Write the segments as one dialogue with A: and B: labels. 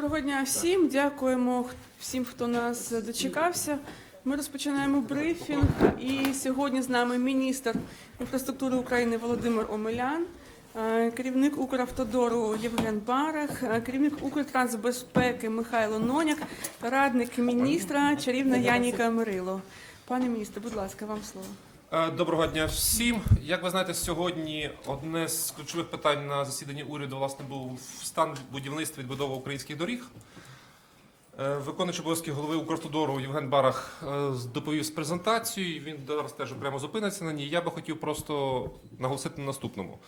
A: Доброго дня всім. Дякуємо всім, хто нас дочекався. Ми розпочинаємо брифінг. І сьогодні з нами міністр інфраструктури України Володимир Омелян, е, керівник Укравтодору Євген Барах, е, керівник Укртрансбезпеки Михайло Ноняк радник міністра чарівна Яніка Мирило. Пане міністре, будь ласка, вам слово.
B: Е, Доброго дня всім. Як ви знаєте, сьогодні одне з ключових питань на засіданні уряду власне був стан будівництва відбудови українських доріг. Е, Виконуючий обов'язки голови Укравтодору Євген Барах е, доповів з презентацією. Він зараз теж прямо зупиниться на ній. Я би хотів просто наголосити на наступному.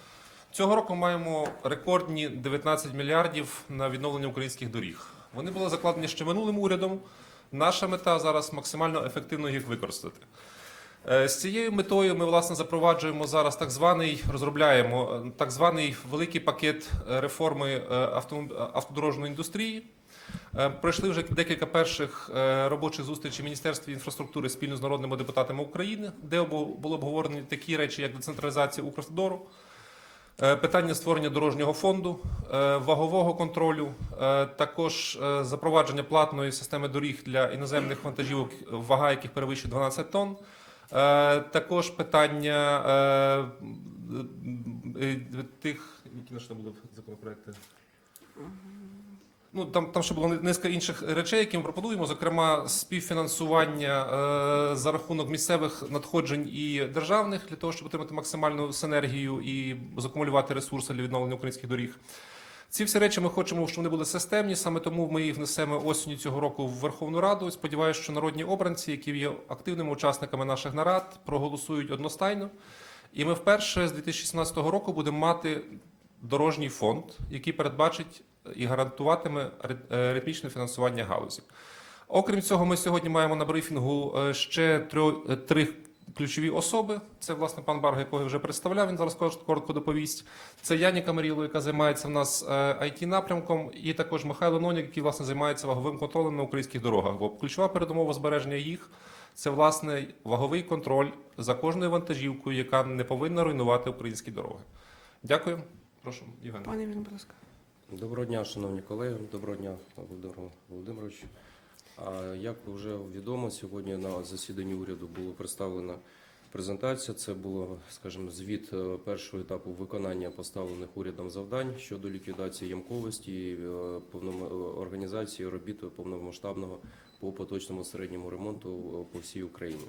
B: Цього року маємо рекордні 19 мільярдів на відновлення українських доріг. Вони були закладені ще минулим урядом. Наша мета зараз максимально ефективно їх використати. Е, З цією метою ми власне запроваджуємо зараз так званий розробляємо е, так званий великий пакет е, реформи авто- автодорожньої індустрії. Пройшли вже декілька перших робочих зустрічей Міністерстві інфраструктури спільно з народними депутатами України, де були обговорені такі речі, як децентралізація Укравтодору, питання створення дорожнього фонду, вагового контролю, також запровадження платної системи доріг для іноземних вантажівок, вага яких перевищує 12 тонн. Е, Також питання е, е, тих, які наші були законопроекти. Ну, там, там ще було низка інших речей, які ми пропонуємо, зокрема, співфінансування е, за рахунок місцевих надходжень і державних для того, щоб отримати максимальну синергію і закумулювати ресурси для відновлення українських доріг. Ці всі речі ми хочемо, щоб вони були системні. Саме тому ми їх внесемо осінню цього року в Верховну Раду. Сподіваюся, що народні обранці, які є активними учасниками наших нарад, проголосують одностайно. І ми вперше з 2017 року будемо мати дорожній фонд, який передбачить і гарантуватиме е, ритмічне фінансування галузі. Окрім цього, ми сьогодні маємо на брифінгу е, ще трьох- е, три ключові особи. Це власне пан Барга, якого я вже представляв. Він зараз коротко доповість. Це Яніка Маріло, яка займається в нас it напрямком, і також Михайло Нонік, який власне займається ваговим контролем на українських дорогах. Бо ключова передумова збереження їх це власне ваговий контроль за кожною вантажівкою, яка не повинна руйнувати українські дороги. Дякую. Прошу, Євген.
A: Пане Євген, будь ласка.
C: Доброго дня, шановні колеги. Доброго дня, Володимир Володимирович. Як вже відомо, сьогодні на засіданні уряду було представлена презентація. Це було, скажімо, звіт е, першого етапу виконання поставлених урядом завдань щодо ліквідації ямковості і е, е, організації робіт повномасштабного по поточному середньому ремонту по всій Україні.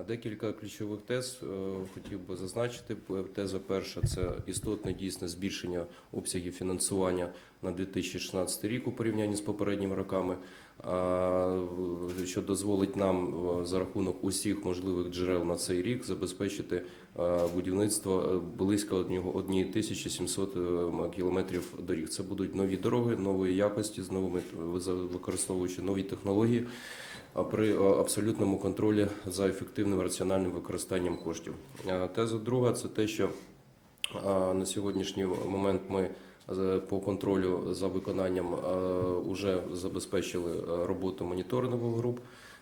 C: Е, Декілька ключових тез е, хотів би зазначити. Теза перша це істотне дійсне збільшення обсягів фінансування на 2016 рік у порівнянні з попередніми роками, що дозволить нам е, за рахунок усіх можливих джерел на цей рік забезпечити будівництво близько одного- 1700 е, кілометрів доріг. Це будуть нові дороги, нової якості з новими використовуючи нові технології при абсолютному контролі за ефективним раціональним використанням коштів. Е, Теза друга це те, що на сьогоднішній момент ми е, по контролю за виконанням вже забезпечили е, роботу моніторингових груп,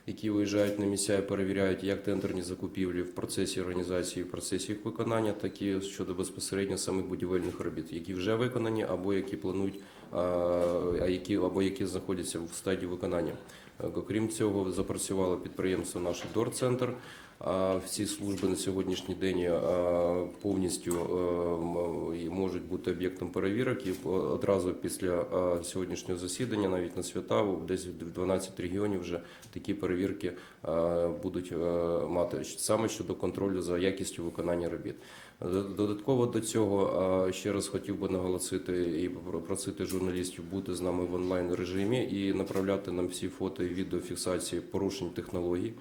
C: які виїжджають на місця і перевіряють як тендерні закупівлі в процесі організації, в процесі їх виконання, так і щодо безпосередньо самих будівельних робіт, які вже виконані або які планують, а які або які знаходяться в стадії виконання. Е, Окрім цього, запрацювало підприємство наш Дорцентр. А Всі служби на сьогоднішній день е, повністю е, можуть бути об'єктом перевірок. І одразу після е, сьогоднішнього засідання, навіть на свята, десь в 12 регіонів вже такі перевірки е, будуть е, мати саме щодо контролю за якістю виконання робіт. Додатково до цього ще раз хотів би наголосити і просити журналістів бути з нами в онлайн режимі і направляти нам всі фото і відеофіксації порушень технологій,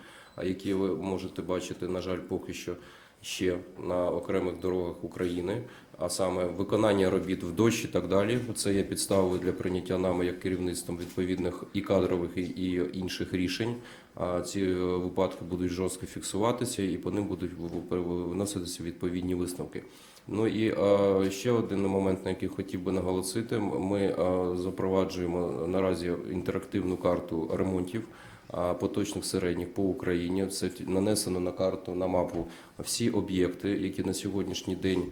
C: які ви можете бачити, на жаль, поки що ще на окремих дорогах України, а саме виконання робіт в дощ і так далі. Це є підставою для прийняття нами як керівництвом відповідних і кадрових, і- інших рішень. А ці е, випадки будуть жорстко фіксуватися, і по ним будуть виноситися відповідні висновки. Ну і е, ще один момент, на який хотів би наголосити: ми е, запроваджуємо наразі інтерактивну карту ремонтів поточних середніх по Україні. Це нанесено на карту на мапу всі об'єкти, які на сьогоднішній день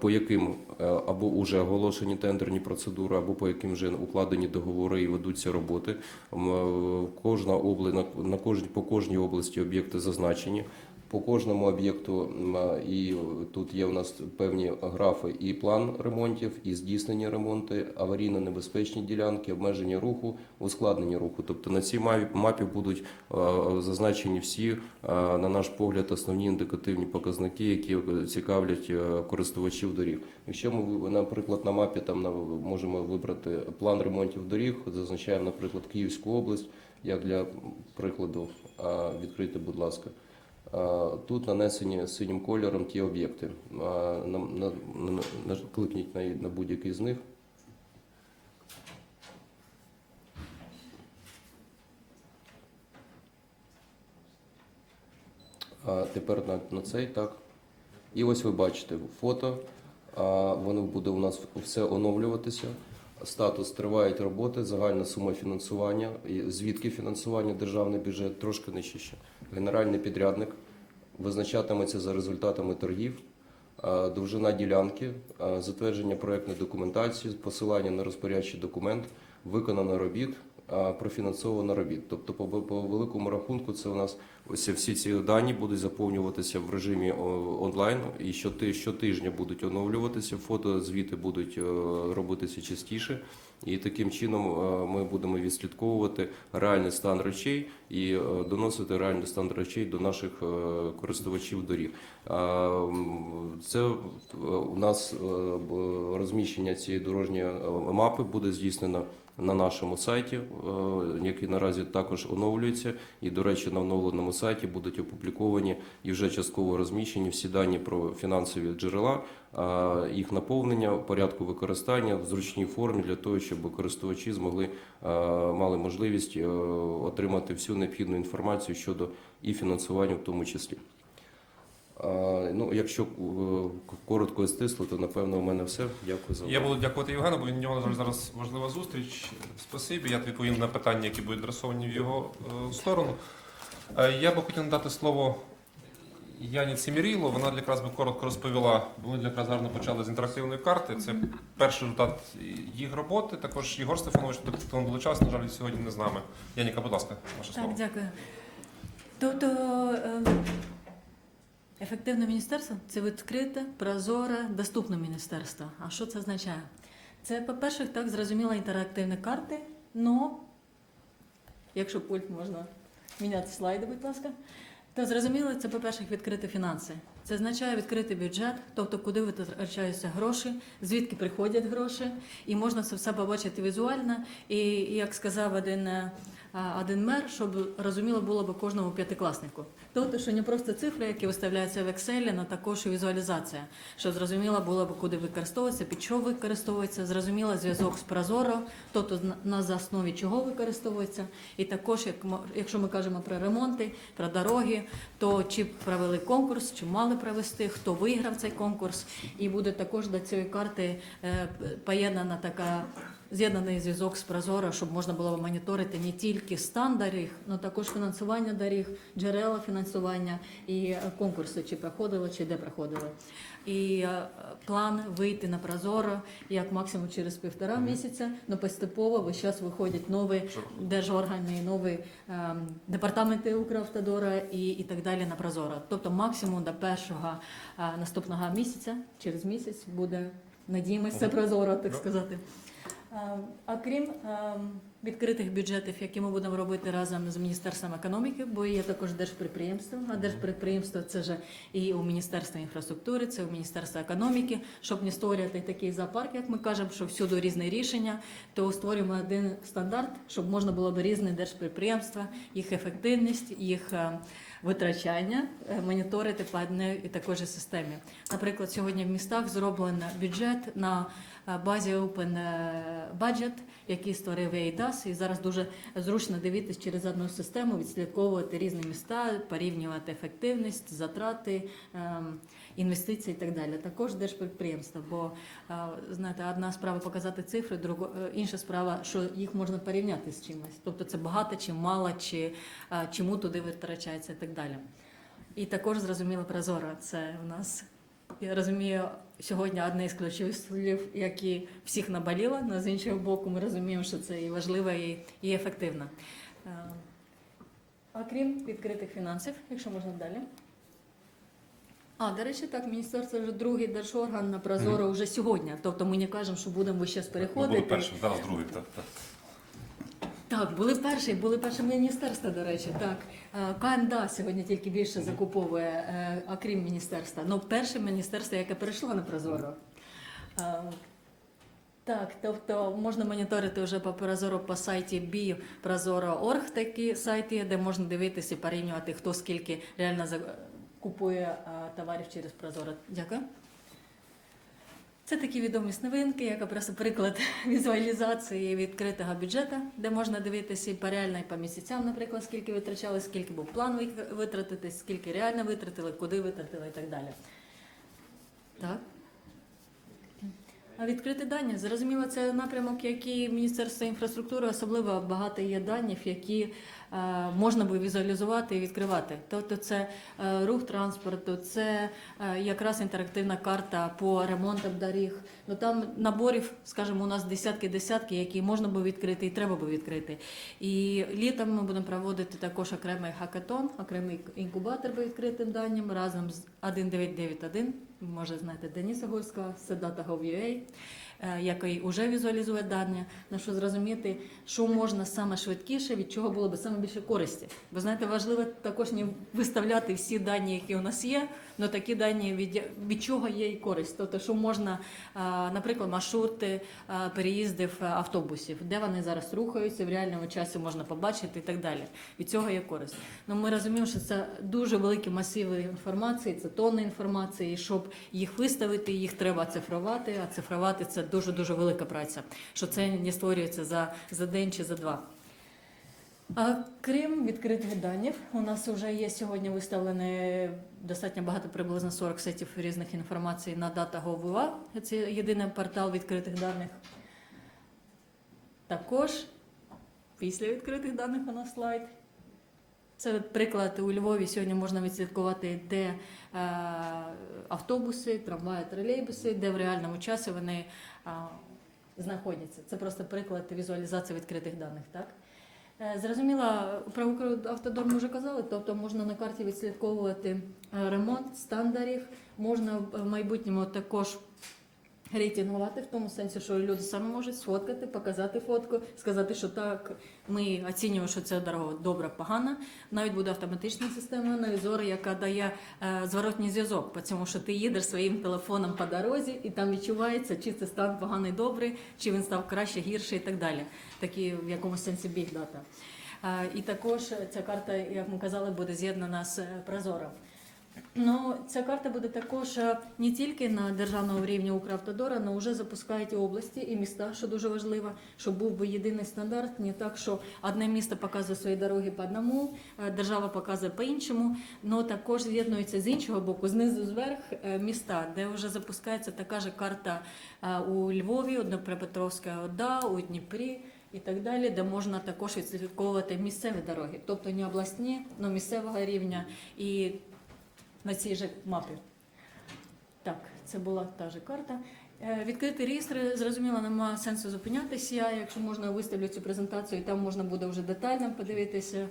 C: по яким е, або вже оголошені тендерні процедури, або по яким вже укладені договори і ведуться роботи. Е, Кожна на, на кожній по кожній області об'єкти зазначені. По кожному об'єкту і тут є у нас певні графи і план ремонтів, і здійснені ремонти, аварійно-небезпечні ділянки, обмеження руху, ускладнення руху. Тобто на цій мапі, будуть зазначені всі, на наш погляд, основні індикативні показники, які цікавлять е, користувачів доріг. Якщо ми, наприклад, на мапі там можемо вибрати план ремонтів доріг, зазначаємо, наприклад, Київську область, як для прикладу, відкрити, будь ласка. Тут нанесені синім кольором ті об'єкти. А, На, на, на, будь-який з них. А тепер на, на цей так. І ось ви бачите фото. Воно буде у нас все оновлюватися. Статус тривають роботи, загальна сума фінансування, звідки фінансування, державний бюджет трошки нижче. Генеральний підрядник визначатиметься за результатами торгів, довжина ділянки, затвердження проектної документації, посилання на розпорядчий документ, виконано робіт, профінансовано робіт. Тобто, по, по великому рахунку, це у нас ось всі ці дані будуть заповнюватися в режимі онлайн, і щоти- щотижня будуть оновлюватися. Фото звіти будуть е, робитися частіше. І таким чином е, ми будемо відслідковувати реальний стан речей і е, доносити реальний стан речей до наших користувачів доріг. Це у нас розміщення цієї дорожньої мапи буде здійснено на нашому сайті, е, який наразі також оновлюється. І, до речі, на оновленому сайті будуть опубліковані і вже частково розміщені всі дані про фінансові джерела, їх наповнення, порядку використання в зручній формі для того, щоб користувачі змогли е, мали можливість е, отримати всю необхідну інформацію щодо і фінансування в тому числі. Ну, якщо е, коротко і стисло, то напевно у мене все. Дякую за увагу.
B: Я буду дякувати Євгену, бо в нього зараз- зараз важлива зустріч. Спасибі. Я відповім на питання, які будуть адресовані в його е, сторону. Е, Я би хотів надати слово Яні Ціміріло. Вона якраз би коротко розповіла, бо ми якраз гарно почали з інтерактивної карти. Це перший результат їх роботи. Також Єгор Стефанович того долучався, на жаль, сьогодні не з нами. Яніка, будь ласка, ваше
D: Так, дякую. Тобто е, ефективне міністерство це відкрите, прозоре, доступне міністерство. А що це означає? Це, по-перше, так зрозуміла інтерактивні карти, но якщо пульт можна міняти слайди, будь ласка. То зрозуміло, це, по-перше, відкрити фінанси. Це означає відкрити бюджет, тобто куди витрачаються гроші, звідки приходять гроші, і можна це все побачити візуально. І як сказав один, е, один мер, щоб розуміло було б кожному п'ятикласнику. Тобто, що не просто цифри, які виставляються в Excel, але також і візуалізація, щоб зрозуміло було б, куди використовується, під що використовується, зрозуміло зв'язок з Прозоро, тобто на- основі чого використовується. І також, як якщо ми кажемо про ремонти, про дороги, то чи провели конкурс, чи мали провести, хто виграв цей конкурс, і буде також до цієї карти е, поєднана така. З'єднаний зв'язок з Прозоро, щоб можна було моніторити не тільки стан доріг, але також фінансування доріг, джерела фінансування і е, конкурси, чи проходили, чи де проходили. І е, план вийти на Прозоро як максимум через півтора місяця, але поступово весь час виходять нові держоргани, нові ем, департаменти Укравтодора і, і так далі на Прозоро. Тобто максимум до першого е, наступного місяця, через місяць буде, надіємося, Прозоро, так
B: Ну.
D: сказати. Ем, А крім ем, відкритих бюджетів, які ми будемо робити разом з Міністерством економіки, бо є також держпідприємство, а держпідприємство це ж і у Міністерства інфраструктури, це у Міністерства економіки, щоб не створювати такий зоопарк, як ми кажемо, що всюди різні рішення, то створюємо один стандарт, щоб можна було б різні держпідприємства, їх ефективність, їх е, витрачання е, моніторити по одній і також системі. Наприклад, сьогодні в містах зроблено бюджет на е, базі Open Budget, який створив EIDAS, і зараз дуже зручно дивитись через одну систему, відслідковувати різні міста, порівнювати ефективність, затрати ем, інвестицій і так далі. Також держпідприємства, бо е, знаєте, одна справа показати цифри, е, інша справа, що їх можна порівняти з чимось. Тобто це багато чи мало, чи е, чому туди витрачається і так далі. І також зрозуміло прозоро. Це у нас я розумію сьогодні одне із ключових слів, які всіх наболіло, але з іншого боку, ми розуміємо, що це і важливо, і, і ефективно. Е, Окрім відкритих фінансів, якщо можна далі. А, до речі, так, міністерство вже другий держорган на Прозоро вже сьогодні. Тобто ми не кажемо, що будемо
E: Ми
D: переходити.
E: були першим, зараз другий. Так, так.
D: Так, були перші, були перші міністерства, до речі. Так, Е, КНДА сьогодні тільки більше закуповує, е, окрім міністерства. Ну, перше міністерство, яке перейшло на Прозоро. Е, Так, тобто можна моніторити вже по Прозоро по сайті BiProzoro.org такі сайти, де можна дивитися і порівнювати, хто скільки реально купує товарів через Прозоро. Дякую. Це такі відомі новинки, як просто приклад візуалізації відкритого бюджету, де можна дивитися і по і по місяцям, наприклад, скільки витрачали, скільки був план витратити, скільки реально витратили, куди витратили і так далі. Так. А відкриті дані, зрозуміло, це напрямок, який Міністерство інфраструктури особливо багато є даних, які можна би візуалізувати і відкривати. Тобто це е, рух транспорту, це е, якраз інтерактивна карта по ремонтам доріг. Ну там наборів, скажімо, у нас десятки-десятки, які можна би відкрити і треба би відкрити. І літом ми будемо проводити також окремий хакатон, окремий інкубатор по відкритим даним разом з 1991, може знаєте, Дениса Гольського, Data.gov.ua, е, який вже візуалізує дані, на що зрозуміти, що можна саме швидкіше, від чого було б саме більше користі. Бо знаєте, важливо також не виставляти всі дані, які у нас є, але такі дані від, від чого є і користь. Тобто, що можна, наприклад, маршрути переїздів е, автобусів, де вони зараз рухаються, в реальному часі можна побачити і так далі. Від цього є користь. Ну ми розуміємо, що це дуже великі масиви інформації, це тонни інформації. і Щоб їх виставити, їх треба цифрувати. А цифрувати це дуже дуже велика праця. Що це не створюється за, за день чи за два. А крім відкритих даних, у нас вже є сьогодні виставлені достатньо багато, приблизно 40 сетів різних інформацій на Data.gov.ua. Це єдиний портал відкритих даних. Також після відкритих даних у нас слайд. Це приклад у Львові сьогодні можна відслідкувати, де е, автобуси, трамваї, тролейбуси, де в реальному часі вони е, знаходяться. Це просто приклад візуалізації відкритих даних. Так? Е, Зрозуміло, про Укравтодор ми вже казали, тобто можна на карті відслідковувати е, ремонт, стандартів, можна в майбутньому також рейтингувати в тому сенсі, що люди самі можуть сфоткати, показати фотку, сказати, що так, ми оцінюємо, що це дорога добра, погана. Навіть буде автоматична система навізора, яка дає е, зворотній зв'язок, цьому, що ти їдеш своїм телефоном по дорозі, і там відчувається, чи це стан поганий, добрий, чи він став краще, гірше і так далі. Такі в якомусь сенсі біг дата. Е, І також ця карта, як ми казали, буде з'єднана з е, Прозором. Ну, ця карта буде також е, не тільки на державному рівні Укравтодора, але вже запускають і області, і міста, що дуже важливо, щоб був би єдиний стандарт, не так, що одне місто показує свої дороги по одному, е, держава показує по іншому, але також з'єднується з іншого боку, знизу зверх е, міста, де вже запускається така ж карта у Львові, у ОДА, у Дніпрі. І так далі, де можна також відслідковувати місцеві дороги, тобто не обласні, але місцевого рівня. І на цій же мапі. Так, це була та же карта. Е, Відкриті реєстри, зрозуміло, немає сенсу зупинятися. Якщо можна, виставлю цю презентацію, і там можна буде вже детально подивитися.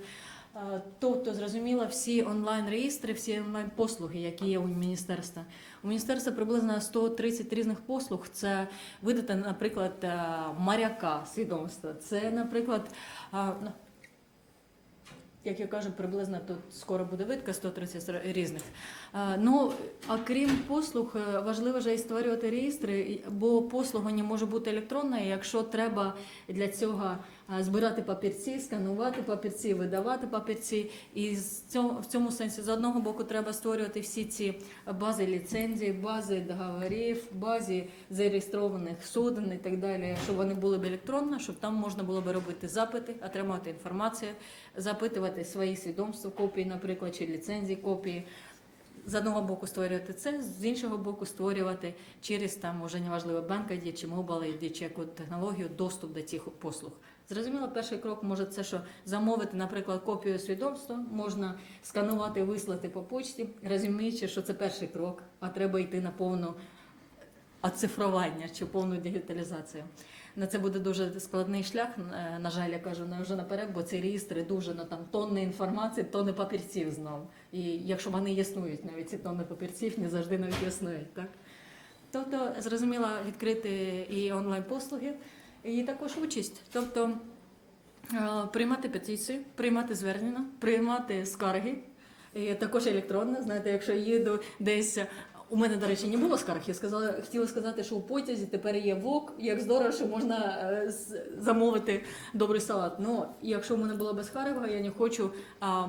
D: Е, Тобто, зрозуміло, всі онлайн-реєстри, всі онлайн-послуги, які є у міністерства. У міністерства приблизно 130 різних послуг. Це видати, наприклад, е, моряка свідомства. Це, наприклад, ну, як я кажу, приблизно тут скоро буде видка 130 різних. А, Ну, а крім послуг, е, важливо вже і створювати реєстри, бо послуга не може бути електронною, якщо треба для цього збирати папірці, сканувати папірці, видавати папірці. І в цьому сенсі з одного боку треба створювати всі ці бази ліцензій, бази договорів, бази зареєстрованих суден і так далі, щоб вони були б електронно, щоб там можна було б робити запити, отримати інформацію, запитувати свої свідомства, копії, наприклад, чи ліцензії копії. з одного боку створювати це, з іншого боку створювати через там уже неважливо банк ID чи Mobile ID, чи яку технологію доступ до цих послуг. Зрозуміло, перший крок може це, що замовити, наприклад, копію свідоцтва, можна сканувати, вислати по почті, розуміючи, що це перший крок, а треба йти на повну оцифрування чи повну дігіталізацію. На це буде дуже складний шлях. е, На жаль, я кажу не вже наперед, бо ці реєстри дуже на там тонни інформації, тонни папірців знов. І якщо вони існують, навіть ці тонни папірців не завжди навіть існують, так? Тобто, зрозуміло, відкрити і онлайн-послуги, і також участь. Тобто е, приймати петиції, приймати звернення, приймати скарги, і також електронно. Знаєте, якщо їду десь. У мене, до речі, не було скарг. Я сказала, хотіла сказати, що у потязі тепер є ВОК, як здорово, що можна е, замовити добрий салат. Ну, якщо в мене було без я не хочу а,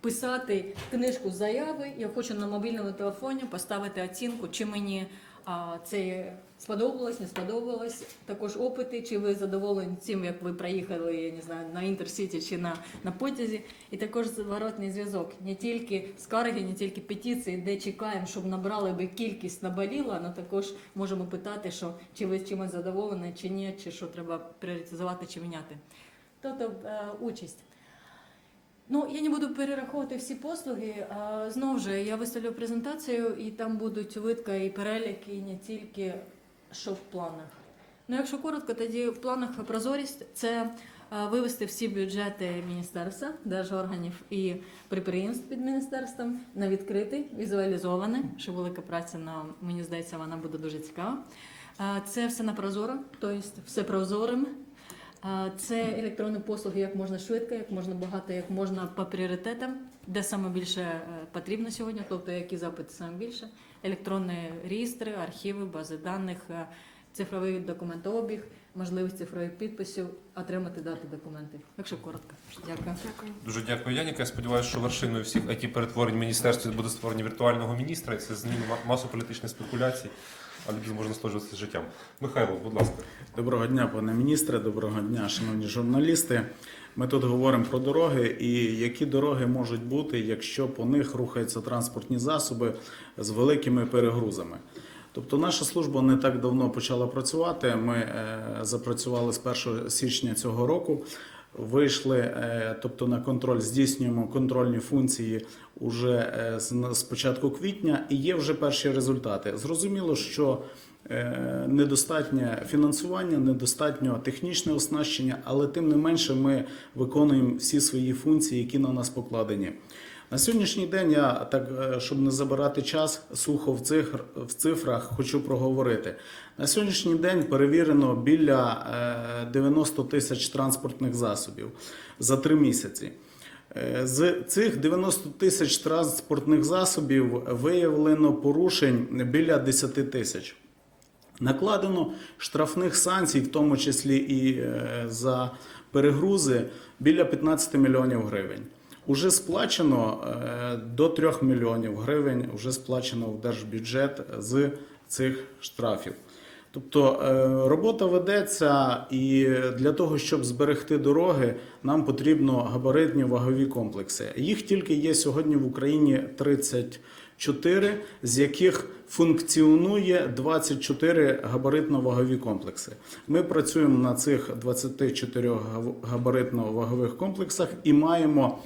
D: писати книжку заяви, я хочу на мобільному телефоні поставити оцінку, чи мені а, це сподобалось, не сподобалось. Також опити, чи ви задоволені цим, як ви проїхали, я не знаю, на інтерсіті чи на, на потязі. І також зворотний зв'язок. Не тільки скарги, не тільки петиції, де чекаємо, щоб набрали би кількість наболіла, але також можемо питати, що чи ви чимось задоволені, чи ні, чи що треба пріоритизувати чи міняти. Тобто е, участь. Ну, я не буду перераховувати всі послуги. А, знову ж я виставлю презентацію, і там будуть видка і перелік, і не тільки що в планах. Ну, якщо коротко, тоді в планах прозорість це вивести всі бюджети міністерства, держорганів і підприємств під міністерством на відкритий, візуалізований, що велика праця на мені здається, вона буде дуже цікава. Це все на прозоро, тобто все прозорим. Це електронні послуги як можна швидко, як можна багато, як можна по пріоритетам, де саме більше е, потрібно сьогодні, тобто які запити саме більше. Електронні реєстри, архіви, бази даних, е, цифровий документообіг, можливість цифрових підписів, отримати дати документи. Якщо коротко. Дякую.
A: Дякую.
B: Дуже дякую, Яніка. Я сподіваюся, що вершиною всіх it перетворень в міністерстві буде створення віртуального міністра, і це зміни масу політичних спекуляцій, а люди зможуть насолоджуватися життям. Михайло, будь ласка.
E: Доброго дня, пане міністре. Доброго дня, шановні журналісти. Ми тут говоримо про дороги і які дороги можуть бути, якщо по них рухаються транспортні засоби з великими перегрузами. Тобто наша служба не так давно почала працювати. Ми е, запрацювали з 1 січня цього року. Вийшли, е, тобто на контроль здійснюємо контрольні функції уже е, з початку квітня, і є вже перші результати. Зрозуміло, що е, недостатнє фінансування, недостатньо технічне оснащення, але тим не менше ми виконуємо всі свої функції, які на нас покладені. На сьогоднішній день я так, е, щоб не забирати час, сухо в цифр в цифрах хочу проговорити. На сьогоднішній день перевірено біля е, 90 тисяч транспортних засобів за три місяці. Е, З цих 90 тисяч транспортних засобів виявлено порушень біля 10 тисяч. Накладено штрафних санкцій, в тому числі і е, за перегрузи, біля 15 мільйонів гривень. Уже сплачено е, до 3 мільйонів гривень, вже сплачено в держбюджет з цих штрафів. Тобто е, робота ведеться, і для того, щоб зберегти дороги, нам потрібно габаритні вагові комплекси. Їх тільки є сьогодні в Україні 34, з яких функціонує 24 габаритно-вагові комплекси. Ми працюємо на цих 24 гав- габаритно-вагових комплексах і маємо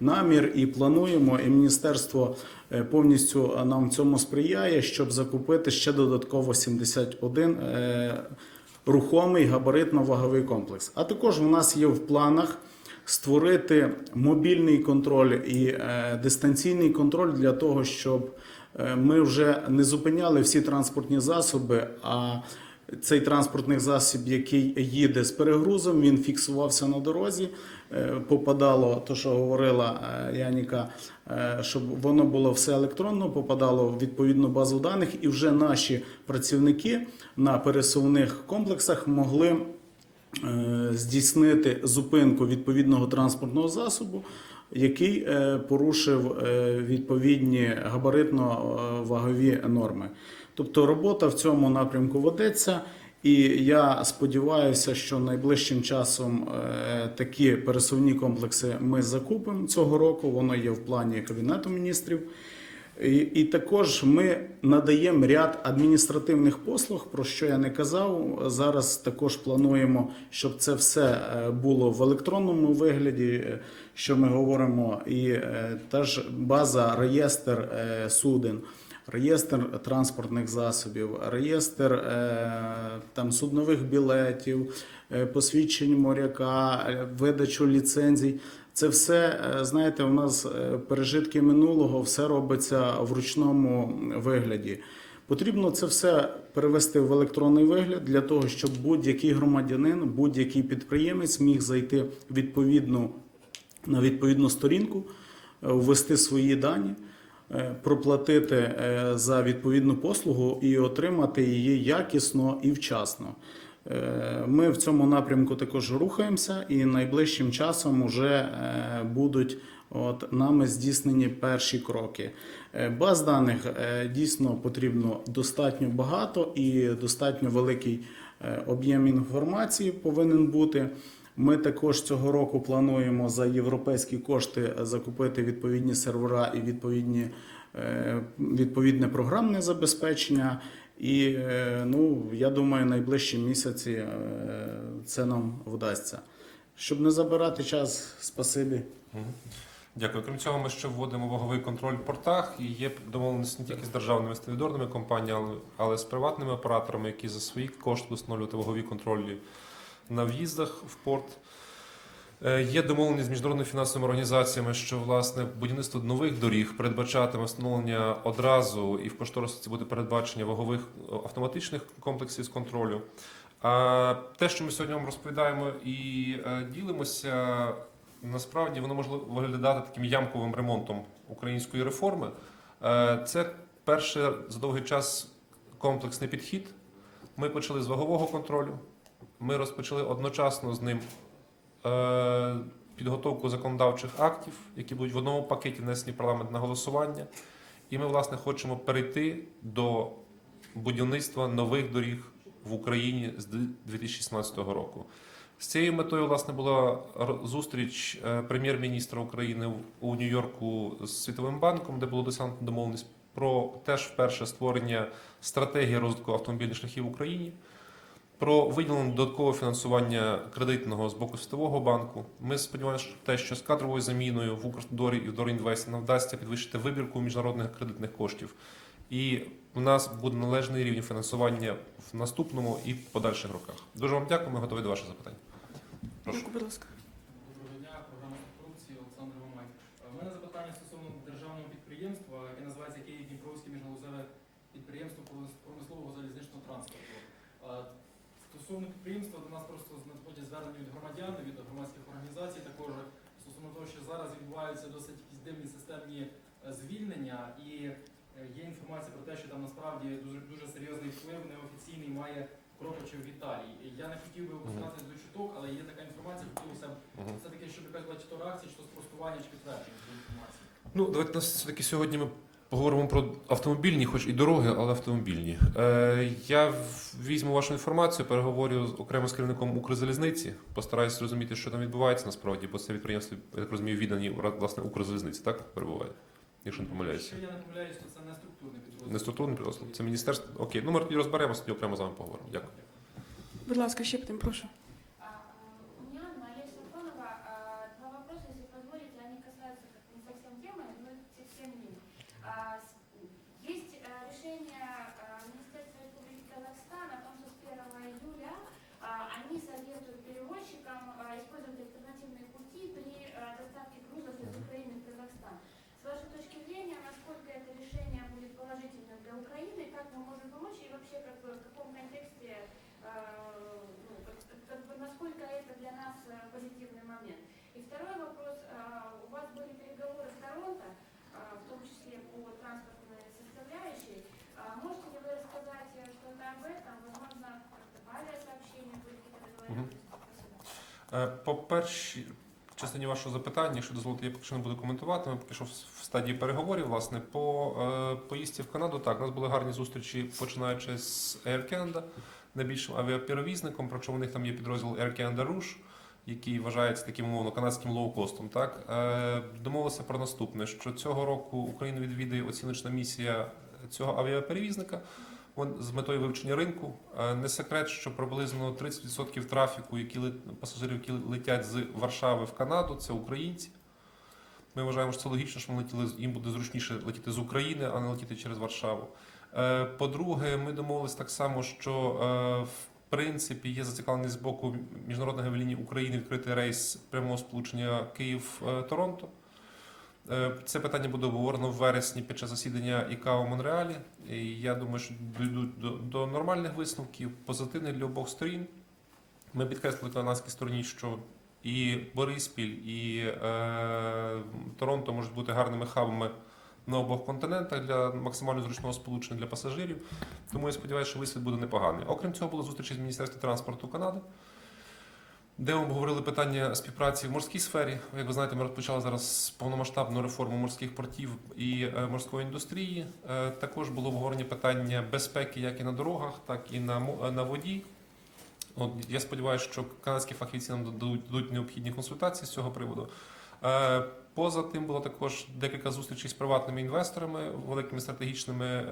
E: намір і плануємо, і міністерство е, повністю нам в цьому сприяє, щоб закупити ще додатково 71 е, рухомий габаритно-ваговий комплекс. А також у нас є в планах створити мобільний контроль і е, дистанційний контроль для того, щоб е, ми вже не зупиняли всі транспортні засоби. а цей транспортний засіб, який їде з перегрузом, він фіксувався на дорозі. Е, Попадало, то що говорила е, Яніка, е, щоб воно було все електронно, попадало в відповідну базу даних, і вже наші працівники на пересувних комплексах могли здійснити зупинку відповідного транспортного засобу, який порушив відповідні габаритно-вагові норми. Тобто робота в цьому напрямку ведеться. І я сподіваюся, що найближчим часом е, такі пересувні комплекси ми закупимо цього року. Воно є в плані Кабінету міністрів. І, і також ми надаємо ряд адміністративних послуг, про що я не казав. Зараз також плануємо, щоб це все е, було в електронному вигляді, е, що ми говоримо, і та ж база реєстр суден. Реєстр транспортних засобів, реєстр е, там суднових білетів, е, посвідчень моряка, е, видачу ліцензій. Це все, знаєте, у нас пережитки минулого, все робиться в ручному вигляді. Потрібно це все перевести в електронний вигляд для того, щоб будь-який громадянин, будь-який підприємець міг зайти відповідну на відповідну сторінку, ввести свої дані, проплатити е, за відповідну послугу і отримати її якісно і вчасно. Е, Ми в цьому напрямку також рухаємося, і найближчим часом вже е, будуть от нами здійснені перші кроки. Е, Баз даних е, дійсно потрібно достатньо багато і достатньо великий е, об'єм інформації повинен бути. Ми також цього року плануємо за європейські кошти закупити відповідні сервера і відповідні, е, відповідне програмне забезпечення. І е, ну, я думаю, найближчі місяці е, це нам вдасться. Щоб не забирати час, спасибі.
B: Дякую. Крім цього, ми ще вводимо ваговий контроль в портах і є домовленість не тільки з державними стовідорними компаніями, але з приватними операторами, які за свої кошти будуть встановлювати вагові контролі на в'їздах в порт. Е, Є домовленість з міжнародними фінансовими організаціями, що власне будівництво нових доріг передбачатиме встановлення одразу і в кошторисі буде передбачення вагових е, автоматичних комплексів з контролю. А те, що ми сьогодні вам розповідаємо і е, ділимося, насправді воно може виглядати таким ямковим ремонтом української реформи. Це перший за довгий час комплексний підхід. Ми почали з вагового контролю. Ми розпочали одночасно з ним е, підготовку законодавчих актів, які будуть в одному пакеті внесені в парламент на голосування. І ми, власне, хочемо перейти до будівництва нових доріг в Україні з 2016 року. З цією метою, власне, була зустріч е, прем'єр-міністра України у Нью-Йорку з Світовим банком, де було досягнуто домовленість про теж вперше створення стратегії розвитку автомобільних шляхів в Україні. Про виділення додаткового фінансування кредитного з боку Світового банку. Ми сподіваємося, що те, що з кадровою заміною в Укрдорі і в Дорінвесті нам вдасться підвищити вибірку міжнародних кредитних коштів. І у нас буде належний рівень фінансування в наступному і подальших роках. Дуже вам дякую. Ми готові до ваших запитань. Прошу.
A: Дякую, будь ласка.
F: Доброго дня, програма корупції Олександр Мамай. У мене запитання стосовно державного підприємства, яке називається Київ Дніпровське міжгалузеве підприємство промислового залізничного транспорту. А, Стосовно підприємства до нас просто надходять звернення від громадян, від громадських організацій, також стосовно того, що зараз відбуваються досить якісь дивні системні е, звільнення, і е, є інформація про те, що там насправді дуже дуже серйозний вплив неофіційний має Кропачев в Італії. Я не хотів би опускатися до чуток, але є така інформація, хотілося б все-таки, щоб якась була чи то реакція, чи то спростування, чи підтвердження цієї інформації.
B: Ну, давайте нас все-таки сьогодні ми поговоримо про автомобільні, хоч і дороги, але автомобільні. Е, я візьму вашу інформацію, переговорю з- окремо з керівником Укрзалізниці, постараюся зрозуміти, що там відбувається насправді, бо це підприємство, я так розумію, віддані власне Укрзалізниці, так перебуває? Якщо не помиляюся.
F: Якщо я не помиляюсь, то це не структурний підрозділ.
B: Не структурний підрозділ, це міністерство. Окей, ну ми розберемося, тоді окремо з вами поговоримо. Дякую.
A: Будь ласка, ще питання, прошу.
G: По
B: першій частині вашого запитання, якщо дозволите, я поки що не буду коментувати. Ми поки що в стадії переговорів. Власне, по е, поїздці в Канаду, так, у нас були гарні зустрічі, починаючи з Air Canada, найбільшим авіаперевізником, причому у них там є підрозділ Air Canada Rouge, який вважається таким умовно канадським лоукостом. Так е, домовилися про наступне: що цього року Україну відвідає оціночна місія цього авіаперевізника. З метою вивчення ринку. Е, Не секрет, що приблизно 30% трафіку, які пасажирів, які летять з Варшави в Канаду, це українці. Ми вважаємо, що це логічно, що вони летіли, їм буде зручніше летіти з України, а не летіти через Варшаву. Е, По-друге, ми домовились так само, що е, в принципі є зацікавленість з боку міжнародних авіаліній України відкрити рейс прямого сполучення Київ-Торонто. Е, Це питання буде обговорено в вересні під час засідання ІКАО в Монреалі. І я думаю, що дійдуть до, до нормальних висновків, позитивних для обох сторін. Ми підкреслили канадській стороні, що і Бориспіль, і е, Торонто можуть бути гарними хабами на обох континентах для максимально зручного сполучення для пасажирів. Тому я сподіваюся, що вислід буде непоганий. Окрім цього, була зустріч з Міністерством транспорту Канади, де ми обговорили питання співпраці в морській сфері. Як ви знаєте, ми розпочали зараз повномасштабну реформу морських портів і е, морської індустрії. Е, також було обговорення питання безпеки як і на дорогах, так і на, на воді. От, я сподіваюся, що канадські фахівці нам дадуть, необхідні консультації з цього приводу. Е, Поза тим було також декілька зустрічей з приватними інвесторами, великими стратегічними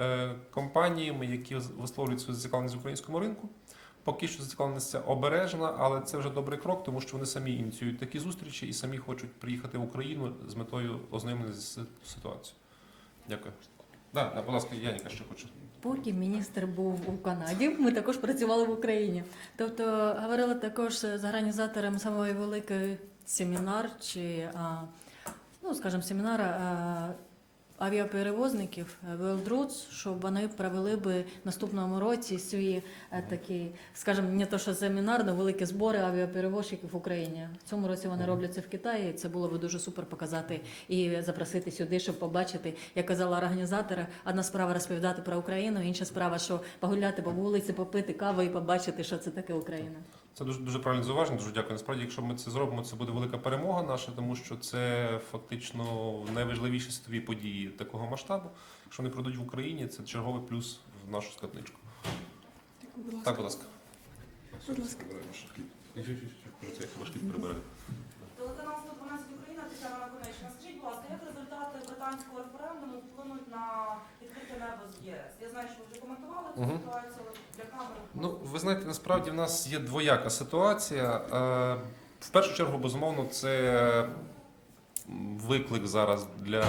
B: компаніями, які висловлюють свою зацікавленість українському ринку. Поки що зацікавленість обережна, але це вже добрий крок, тому що вони самі ініціюють такі зустрічі і самі хочуть приїхати в Україну з метою ознайомлення з ситуацією. Дякую. Да, да, будь ласка, Яніка ще хочу.
D: Поки міністр був у Канаді, ми також працювали в Україні. Тобто говорили також з організатором самої великої семінар чи, ну, скажімо, семінара авіаперевозників Велдрудс, щоб вони провели би наступному році свій е, такий, скажімо, не то що семінар, але великі збори авіаперевозчиків в Україні. В цьому році вони роблять це в Китаї. і Це було би дуже супер показати і запросити сюди, щоб побачити, як казала організатора. Одна справа розповідати про Україну, інша справа, що погуляти по вулиці, попити каву і побачити, що це таке Україна.
B: Це дуже дуже правильне зауваження. Дуже дякую. Насправді, якщо ми це зробимо, це буде велика перемога наша, тому що це фактично найважливіші світові події такого масштабу. Якщо вони пройдуть в Україні, це черговий плюс в нашу скатничку.
A: Будь ласка.
B: Так, будь ласка.
A: Будь ласка.
H: Телеканал 112 Україна, Тетяна Наконечна. Скажіть, будь ласка, як результати британського референдуму вплинуть на відкрите небо з єС? Я знаю, що ви вже коментували цю ситуацію але для камери.
B: Ну, ви знаєте, насправді в нас є двояка ситуація. Е, В першу чергу, безумовно, це виклик зараз для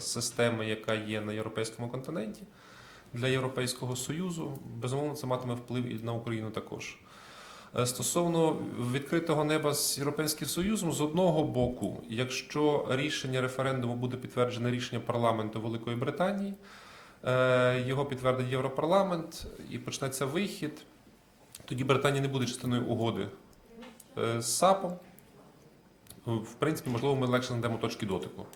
B: системи, яка є на європейському континенті, для Європейського Союзу. Безумовно, це матиме вплив і на Україну також. Е, Стосовно відкритого неба з Європейським Союзом, з одного боку, якщо рішення референдуму буде підтверджене рішенням парламенту Великої Британії, його підтвердить Європарламент і почнеться вихід, тоді Британія не буде частиною угоди е, з САПом. В принципі, можливо, ми легше знайдемо точки дотику.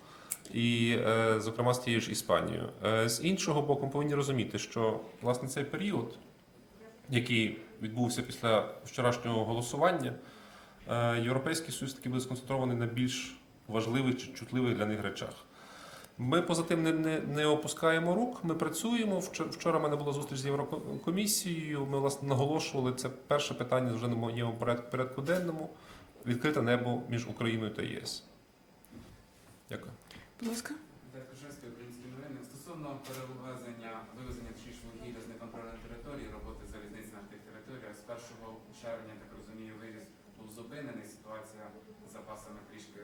B: І, е, зокрема, з тією ж Іспанією. Е, З іншого боку, ми повинні розуміти, що власне цей період, який відбувся після вчорашнього голосування, е, Європейський Союз таки буде сконцентрований на більш важливих чи чутливих для них речах. Ми поза тим не, не, не опускаємо рук, ми працюємо. Вчора, вчора в мене була зустріч з Єврокомісією. Ми власне наголошували це перше питання вже на моєму порядку, порядку денному. Відкрите небо між Україною та ЄС. Дякую.
A: Будь ласка.
I: Дякую, українські новини. Стосовно перевезення, вивезення точніше вугілля з неконтрольної території, роботи залізниці на тих територіях, з 1 червня, так розумію, вивіз був зупинений. Ситуація з запасами трішки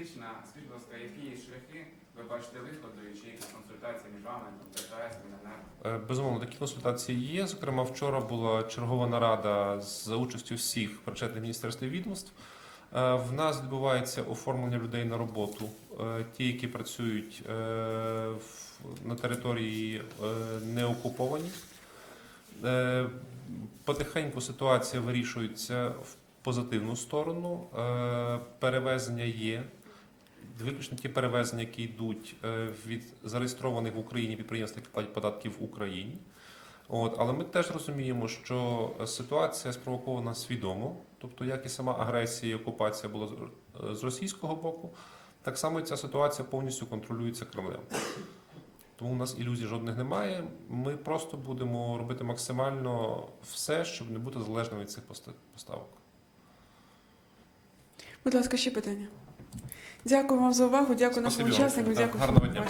I: будь ласка, які шляхи ви бачите виходу чи якісь консультації між вами, ТКС, Міненерго?
B: Е, Безумовно, такі консультації є. Зокрема, вчора була чергова нарада за участю всіх причетних міністерств і відомств. Е, В нас відбувається оформлення людей на роботу. Е, Ті, які працюють на території неокупованій. Е, Потихеньку ситуація вирішується в позитивну сторону. Перевезення є. Виключно ті перевезення, які йдуть е, від зареєстрованих в Україні підприємств, які платять податки в Україні. От, але ми теж розуміємо, що ситуація спровокована свідомо, тобто як і сама агресія і окупація була з- з російського боку, так само і ця ситуація повністю контролюється Кремлем. Тому у нас ілюзій жодних немає. Ми просто будемо робити максимально все, щоб не бути залежними від цих поставок.
J: Будь ласка, ще питання. Дякую вам за увагу. Дякую нашим учасникам. Дякую.
B: Гарного дня.